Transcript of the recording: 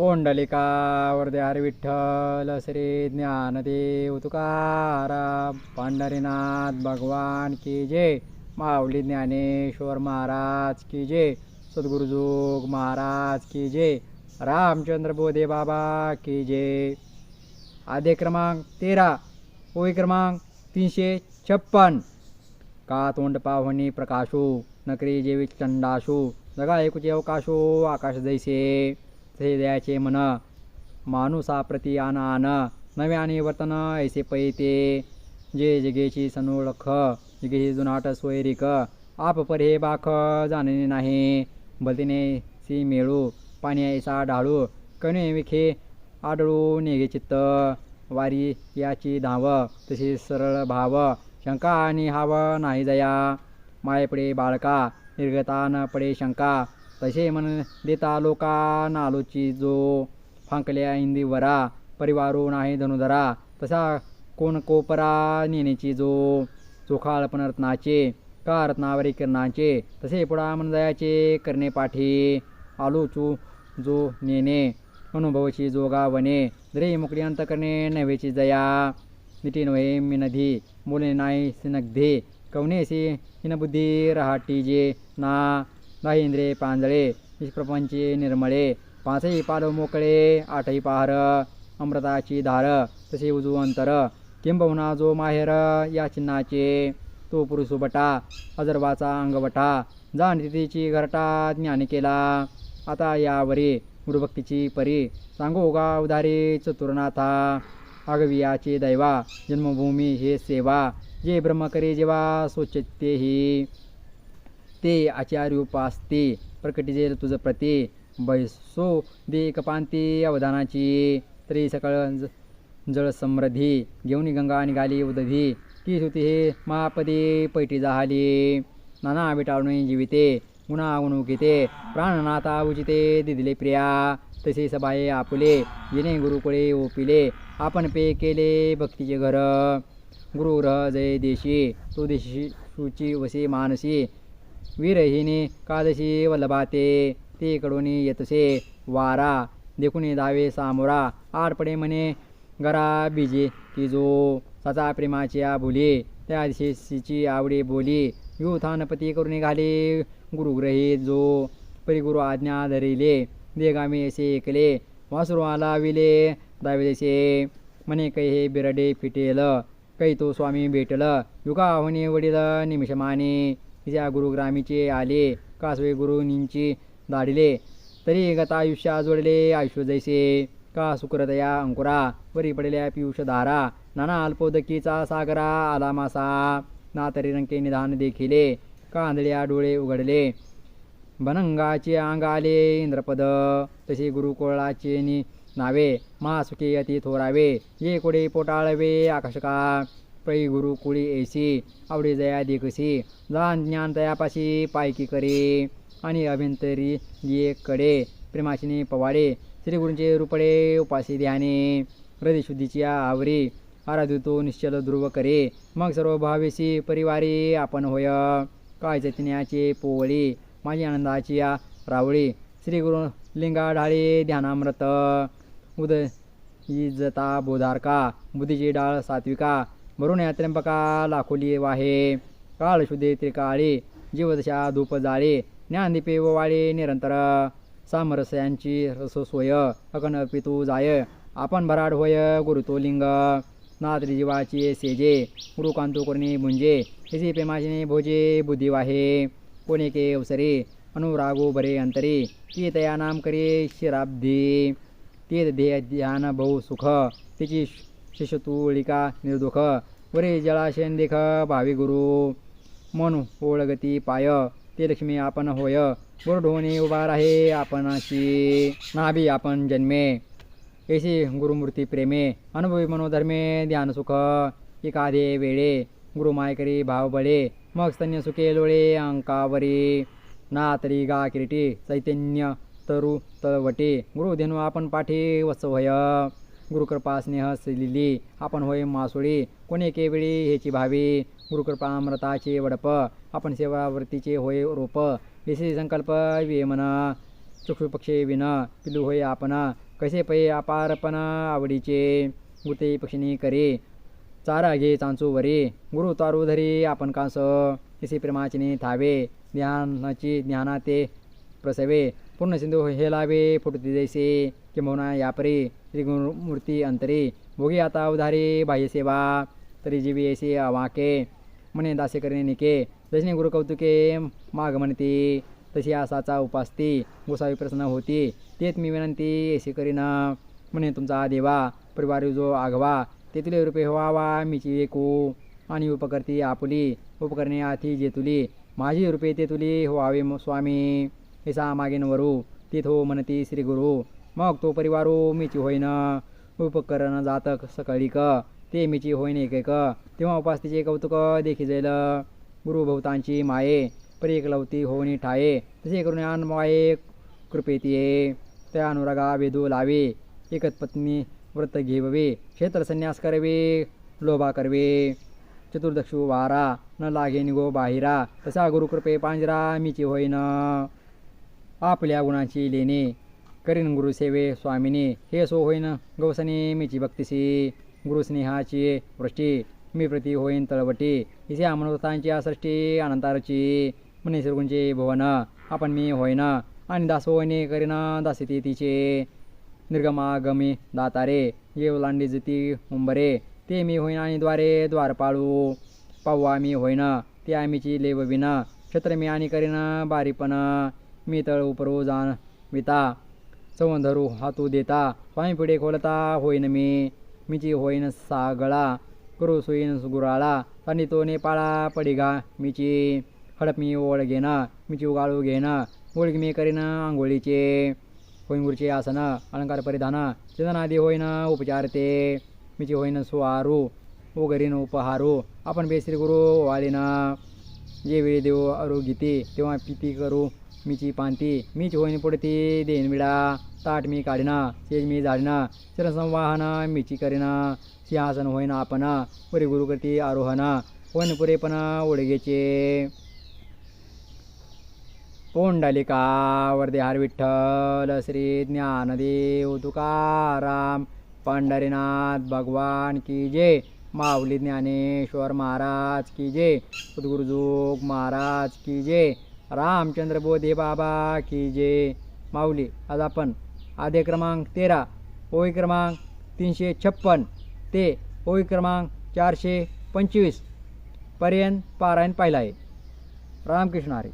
पोंडलिका वरदे विठ्ठल श्री ज्ञानदेव तुकाराम पंढरीनाथ भगवान की जय माऊली ज्ञानेश्वर महाराज की जय सद्गुरुजोग महाराज की जय रामचंद्र बोधे बाबा की जय. आदे क्रमांक तेरा ओळी क्रमांक तीनशे छप्पन. का तोंड पाहुणी प्रकाशो नकरी जेवी चंडाशो जगा ऐकूचे अवकाशो आकाश जैसे. तसे द्यायचे मन माणूसा प्रती आन आन नव्याने वर्तन ऐसे पैते जे जगेची सनोळख जगेची जुनाट सोयरिक आप पर हे बाख जाणणे नाही। बलतीने सी मेळू पाणी ऐसा ढाळू कणे विखे आडळू नेगे चित्त। वारी याची धाव तशी सरळ भाव शंका आणि हाव नाही जया। मायेपुढे बाळका निर्गता न पडे शंका तसे मन देता लोकांना आलोची जो फांकल्या इंदीवरा परिवारो नाही धनुधरा तसा कोण कोपरा नेण्याची जो चोखाळपण रत्नाचे का रत्नावरी किरणाचे तसे पुढा मन दयाचे करणे पाठी आलोचू जो नेणे अनुभवची जोगा वने द्रे मुकडी अंत करणे नव्हेची जया निटी नव्हे मी बोले बोलणे नाही सिनग्धे कवनेसी हिनबुद्धी रहाटी जे ना दाहिंद्रे पांजळे निष्प्रपंचे निर्मळे पाचही पालव मोकळे आठही पहार अमृताची धार तसे उजू अंतर. किंबहुना जो माहेर या चिन्हाचे तो पुरुष बटा अजर्वाचा अंगवटा जाणतीची घरटा ज्ञान केला. आता यावरी गुरुभक्तीची परी. सांगू गा उदारी चतुर्नाथा? आगवियाचे दैवा जन्मभूमी हे सेवा. जे ब्रह्मकरी जेवा सोचते ही ते आचार्य उपासते प्रकटिजे तुझं प्रती बैसो दे कपांती अवधानाची तरी सकाळ ज- जळ समृद्धी घेऊन गंगा निघाली उदधी ती होती हे महापदी पैठी जाहाली नाना विटाळून जीविते गुणा गुणुकिते प्राणनाथा उचिते दिदिले प्रिया तसे सभाये आपुले जिने गुरुकुळे ओपिले आपण पे केले भक्तीचे घर गुरु ग्रह जय देशी तो देशी शुची वसे मानसी वीरहिनी कादशी वल्लभाते ते कडून येतसे वारा देखुनी दावे सामोरा आडपडे म्हणे गरा बीजे की जो प्रेमाची प्रेमाच्या भुली त्या दिशेची आवडी बोली युथानपती करून निघाले गुरुग्रही जो परिगुरु आज्ञा धरिले देगामी असे ऐकले वासरू आला विले दाविदेसे म्हणे कै हे बिरडे फिटेल कै तो स्वामी भेटल युगा होणे वडील निमिषमाने तिच्या गुरुग्रामीचे आले कासवे गुरुनींची दाडिले तरी गता आयुष्य जोडले आयुष्य जैसे. का सुकृतया अंकुरा वरी पडल्या पियुष धारा नाना अल्पोदकीचा सागरा आला मासा. ना तरी रंके निधान देखिले कांदळ्या डोळे उघडले. बनंगाचे अंग आले इंद्रपद तसे गुरुकुळाचे नि नावे. महासुखे अति थोरावे ये कोडे पोटाळवे आकाशका. पै गुरु कुळी ऐसी आवडी जया देखसी लहान ज्ञान तयापाशी पायकी करे. आणि अभिंतरी ये कडे प्रेमाशिनी पवाडे श्रीगुरूंचे रुपडे उपासी ध्याने. हृदयशुद्धीची आवरी आराधितो निश्चल ध्रुव करे. मग सर्व भावेशी परिवारी आपण होय. काय चैतन्याचे पोवळी माझी आनंदाची या रावळी श्री गुरु लिंगा ढाळे ध्यानामृत. उदय इजता बोधारका बुद्धीची डाळ सात्विका भरून त्र्यंबका लाखोली वाहे काळ शुद्धे त्रिकाळी जीवदशा धूप जाळे ज्ञानदीपे वाळे निरंतर. सामरस्यांची रससोय अकन पितू जाय आपण भराड होय गुरुतो लिंग. नात्री जीवाची सेजे गुरुकांतो करणे भुंजे हिसी प्रेमाशिने भोजे बुद्धी वाहे. कोणे के अवसरे अनुरागो भरे अंतरी ती तया नाम करे शिराब्धी. ते ध्येय ध्यान बहु सुख तिची शिशतुळिका निर्दुख वरे जळाशयन देख भावी गुरु मन ओळगती पाय ते लक्ष्मी आपण होय. गुरुढोणे उभा राहे आपणाशी नाभी आपण जन्मे. ऐशी गुरुमूर्ती प्रेमे अनुभवी मनोधर्मे ध्यान सुख एकाधे वेळे गुरुमायकरी भाव बळे मग स्तन्य सुखे लोळे अंकावरी नातरी गा किरीटी चैतन्य तरु तळवटे गुरुधेनु आपण पाठी वत्सवय गुरुकृपा स्नेह सलिली आपण होय मासुळी. कोणी केवेळी ह्याची भावी. गुरुकृपा अमृताचे वडप. आपण सेवावृत्तीचे होय रोप. विशेष संकल्प विमन. चक्षुपक्षे विन. पिलू होय आपण कसे पै अपारपण आवडीचे. गुते पक्षिणी करे. चारा घे चांचू वरे. गुरु तारू धरी आपण कांस. इसे प्रेमाचिनी थावे. ज्ञानाची ज्ञानाते प्रसवे. पूर्ण सिंधू हे लावे फुटती जैसे किंबहुना यापरी त्रिगुणमूर्ती मूर्ती अंतरी भोगी आता उधारी बाह्य सेवा तरी जीवी ऐसे वाके म्हणे दासे करणे निके जशने गुरु कौतुके माग म्हणती तशी आसाचा उपासती गोसावी प्रसन्न होती तेच मी विनंती ऐसे करीन म्हणे तुमचा देवा परिवार जो आघवा तेथुले रुपये व्हावा मीची एकू आणि उपकरती आपुली उपकरणे आथी जेतुली माझी रुपये तेथुली व्हावे स्वामी. ऐसा मागेन वरू तिथो हो म्हणती श्री गुरु मग तो परिवारो मीची होईन। उपकरण जातक सकळीक। ते मीची होईन एकैक। तेव्हा उपासतीचे कौतुक देखी जाईल। गुरुभवतांची माये परी होणी ठाये। तसे करून आन माये कृपेतीये। त्या अनुरागा वेदू लावे। एकच पत्नी व्रत घेववे। क्षेत्र संन्यास करवे। लोभा करवे। चतुर्दक्षु वारा। न लागे निगो बाहिरा। तसा गुरुकृपे पांजरा मीची होईन। आपल्या गुणाची लेणे करीन गुरुसेवे स्वामिनी. हे सो होईन गौसने मीची भक्तिसी. गुरुस्नेहाची वृष्टी. मी प्रती होईन तळवटी. इसे अमृतांची सृष्टी अनंतारची. म्हणे श्रीगुंचे भुवन. आपण मी होईन. आणि दास करीन दासिती तिचे. निर्गमागमी दातारे. ये ओलांडी जती उंबरे. ते मी होईन आणि द्वारे द्वार पाळू पाव्वा मी होईन. ते आम्हीची लेवविन क्षत्र मी आणि करीन बारीपणा. मी तळ उपरू जाण विता संवंधरू हातू देता स्वामी पिढे खोलता होईन मी मीची होईन सागळा करू सुईन गुराळा आणि तो नेपाळा पडिगा मीची हडप मी ओळ घेणं मीची उगाळू घेणं ओळख मी करीन आंघोळीचे होईंगुरचे आसनं अलंकार परिधान चंदनादी होईन उपचार ते मीची होईन सुवारू उघरीन उपहारू आपण बेसरी गुरु वालीन जे वेळी देऊ अरू गीती तेव्हा पिती करू मीची पांती मीच होईन पुढती देन विडा ताट मी काढिना सेज मी जाडिना चिरसंवाहन मीची करीन सिंहासन होईन आपण पुरे गुरु करती आरोहण होईन पुरेपण ओळगेचे पोंडलिका वरदेहार विठ्ठल श्री ज्ञानदेव तुकाराम पंढरीनाथ भगवान की जय माऊली ज्ञानेश्वर महाराज की जय सद्गुरुजोग महाराज की जय रामचंद्र बोधे बाबा की जे. माऊली. आज आपण आधे क्रमांक तेरा ओळी क्रमांक तीनशे छप्पन ते ओळी क्रमांक चारशे पंचवीसपर्यंत पारायण पाहिला आहे. रामकृष्ण हरी.